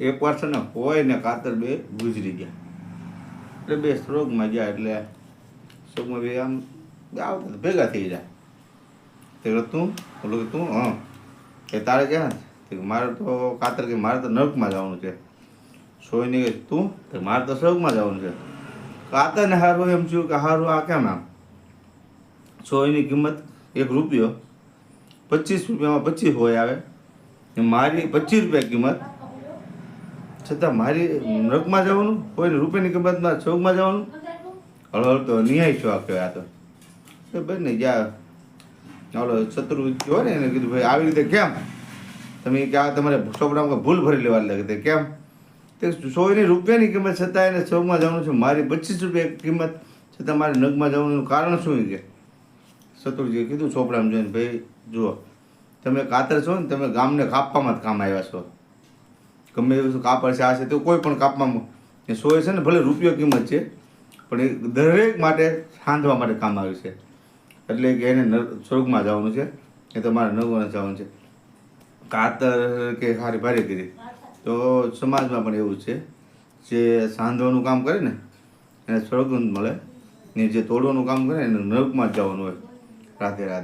એક વાર ને હોય ને કાતર બે ગુજરી ગયા. એટલે બે સ્ટ્રોકમાં ગયા એટલે સ્ટ્રોકમાં બે આમ આવતા ભેગા થઈ જાય. તે તું ઓલું કે તું, હં. કે તારે ક્યાં મારે તો કાતર કે મારે તો નર્કમાં જવાનું છે. સોયની કે તું, તો મારે તો સ્વર્ગમાં જવાનું છે. કાતર ને હારું એમ થયું કે હારું આ કેમ આમ? સોયની કિંમત એક રૂપિયો, પચીસ રૂપિયામાં પચીસ હોય આવે. મારી પચીસ રૂપિયા કિંમત છતાં મારી નગમાં જવાનું, કોઈને રૂપિયાની કિંમતમાં ચોકમાં જવાનું? હળવળ તો નિહાય છો આ કહેવાય આ તો. તો ને જ્યાં ઓલો શત્રુ હોય ને એને કીધું, ભાઈ, આવી રીતે કેમ? તમે કે આ તમારે છોકરામાં ભૂલ ભરી લેવા લાગે કેમ? તે સોયની રૂપિયાની કિંમત છતાં એને ચોકમાં જવાનું છે, મારી પચીસ રૂપિયા કિંમત છતાં મારે નગમાં જવાનું કારણ શું કે શત્રુજીએ કીધું ચોપડામાં જોઈને, ભાઈ, જુઓ, તમે કાતર છો ને, તમે ગામને કાપવામાં જ કામ આવ્યા છો. ગમે એવું કાપડ છે આ છે તો કોઈ પણ કાપમાં એ સોય છે ને ભલે રૂપિયો કિંમત છે, પણ એ દરેક માટે સાંધવા માટે કામ આવ્યું છે. એટલે કે એને સ્વર્ગમાં જવાનું છે, એ તમારે નગમાં જવાનું છે. કાતર કે હારી ભારે કરી, તો સમાજમાં પણ એવું છે, જે સાંધવાનું કામ કરે ને, એને સ્વર્ગ મળે, ને જે તોડવાનું કામ કરે, એને નરકમાં જ જવાનું હોય, રાતે રાતે.